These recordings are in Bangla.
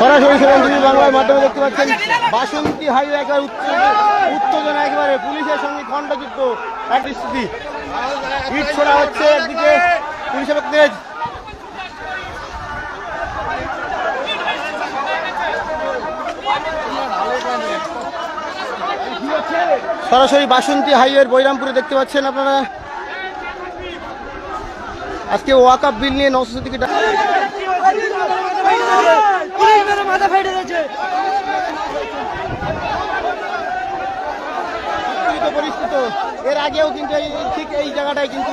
সরাসরি সেখান বাংলার মাধ্যমে দেখতে পাচ্ছেন, বাসন্তী হাইওয়ে একবার উত্তে- উত্তেজনা একেবারে, পুলিশের সঙ্গে খণ্ডযুদ্ধ এক স্থিতি ইট ছোড়া হচ্ছে একদিকে পুলিশের পক্ষ সরাসরি বাসন্তী হাইওয়ের বৈরামপুরে দেখতে পাচ্ছেন আপনারা। আজকে ওয়াকাপ বিল নিয়ে নশো থেকে পরিস্থিত এর আগেও কিন্তু ঠিক এই জায়গাটায় কিন্তু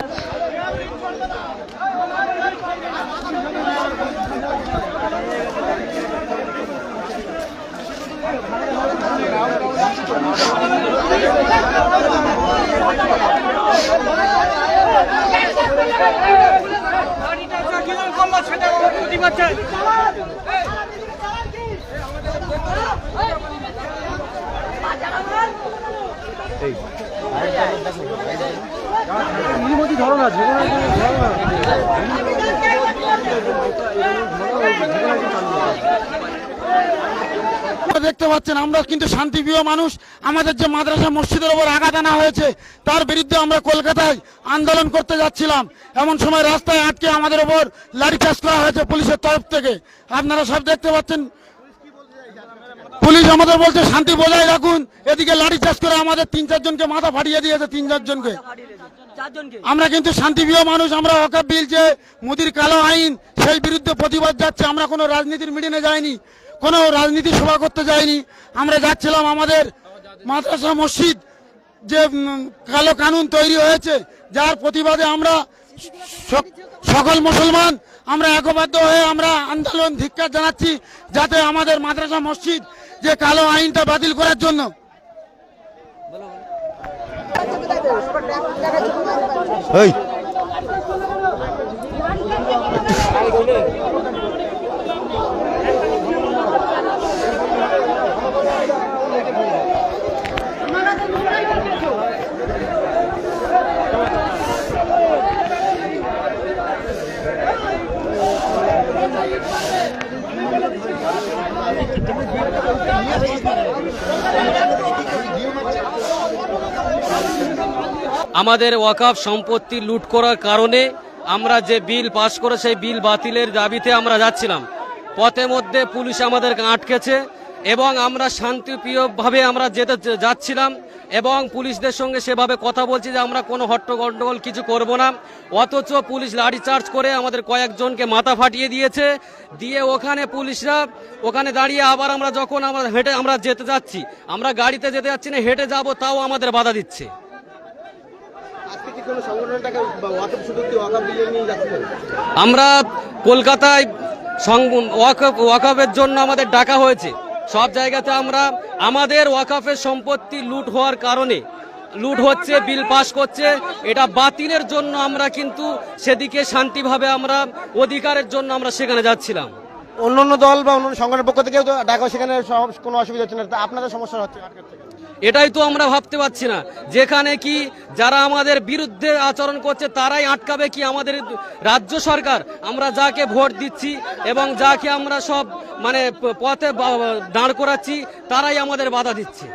দেখতে পাচ্ছেন আমরা কিন্তু শান্তিপ্রিয় মানুষ। আমাদের যে মাদ্রাসা মসজিদের ওপর আঘাত আনা হয়েছে, তার বিরুদ্ধে আমরা কলকাতায় আন্দোলন করতে যাচ্ছিলাম। এমন সময় রাস্তায় আটকে আমাদের ওপর লাঠিচার্জ করা হয়েছে পুলিশের তরফ থেকে। আপনারা সব দেখতে পাচ্ছেন পুলিশ আমাদের বলছে, শান্তি বজায় রাখুন। এদিকে লাঠি চাষ করে আমাদের তিন চারজনকে মাথা ফাটিয়ে দিয়েছে, তিন চারজনকে আমরা কিন্তু শান্তিপ্রিয় মানুষ, আমরা ওয়াকাব বিল যে মোদির কালো আইন, সেই বিরুদ্ধে প্রতিবাদ যাচ্ছে, আমরা কোনো রাজনীতির মিটিংয়ে যাইনি, কোনো রাজনীতি সভা করতে যাইনি। আমরা যাচ্ছিলাম আমাদের মাদ্রাসা মসজিদ, যে কালো কানুন তৈরি হয়েছে, যার প্রতিবাদে আমরা সকল মুসলমান, আমরা একবাদ্য হয়ে আমরা আন্দোলন ধিক্ষা জানাচ্ছি যাতে আমাদের মাদ্রাসা মসজিদ যে কালো আইনটা বাতিল করার জন্য। এই। আমাদের ওয়াকাফ সম্পত্তি লুট করার কারণে আমরা যে বিল পাশ করে সেই বিল বাতিলের দাবিতে আমরা যাচ্ছিলাম। পথে মধ্যে পুলিশ আমাদেরকে আটকেছে এবং আমরা শান্তিপ্রিয়ভাবে আমরা যেতে যাচ্ছিলাম। এবং পুলিশদের সঙ্গে সেভাবে কথা বলছি যে আমরা কোনো হট্ট গন্ডগোল কিছু করব না। অথচ পুলিশ লাঠি চার্জ করে আমাদের কয়েকজনকে মাথা ফাটিয়ে দিয়েছে। দিয়ে ওখানে পুলিশরা ওখানে দাঁড়িয়ে আবার আমরা যখন আমরা হেঁটে আমরা যেতে যাচ্ছি আমরা গাড়িতে যেতে যাচ্ছি না হেঁটে যাব তাও আমাদের বাধা দিচ্ছে। আমরা কলকাতায় ওয়াকফের জন্য আমাদের ডাকা হয়েছে। সব জায়গাতে আমরা আমাদের ওয়াকাফের সম্পত্তি লুট হওয়ার কারণে লুট হচ্ছে, বিল পাস করছে। এটা বাতিলের জন্য আমরা কিন্তু সেদিকে শান্তিভাবে আমরা অধিকারের জন্য আমরা সেখানে যাচ্ছিলাম। অন্য অন্য দল বা অন্য সংগঠনের পক্ষ থেকেও তো ডাকা, সেখানে কোনো অসুবিধা হচ্ছে না। আপনাদের সমস্যা হচ্ছে এটাই তো আমরা ভাবতে পারছি না। যেখানে কি যারা আমাদের বিরুদ্ধে আচরণ করছে তারাই আটকাবে কি আমাদের রাজ্য সরকার? আমরা যাকে ভোট দিচ্ছি এবং যাকে আমরা সব মানে পথে দাঁড় করাচ্ছি তারাই আমাদের বাধা দিচ্ছে।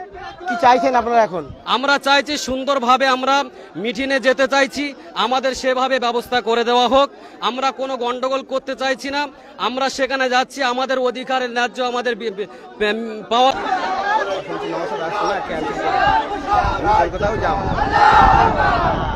কি চাইছেন আপনারা এখন? আমরা চাইছি সুন্দরভাবে আমরা মিটিংয়ে যেতে চাইছি আমাদের সেভাবে ব্যবস্থা করে দেওয়া হোক। আমরা কোনো গন্ডগোল করতে চাইছি না। আমরা সেখানে যাচ্ছি আমাদের অধিকারের ন্যায্য আমাদের বি- বি- পাওয়া নমস্কার আসছে না।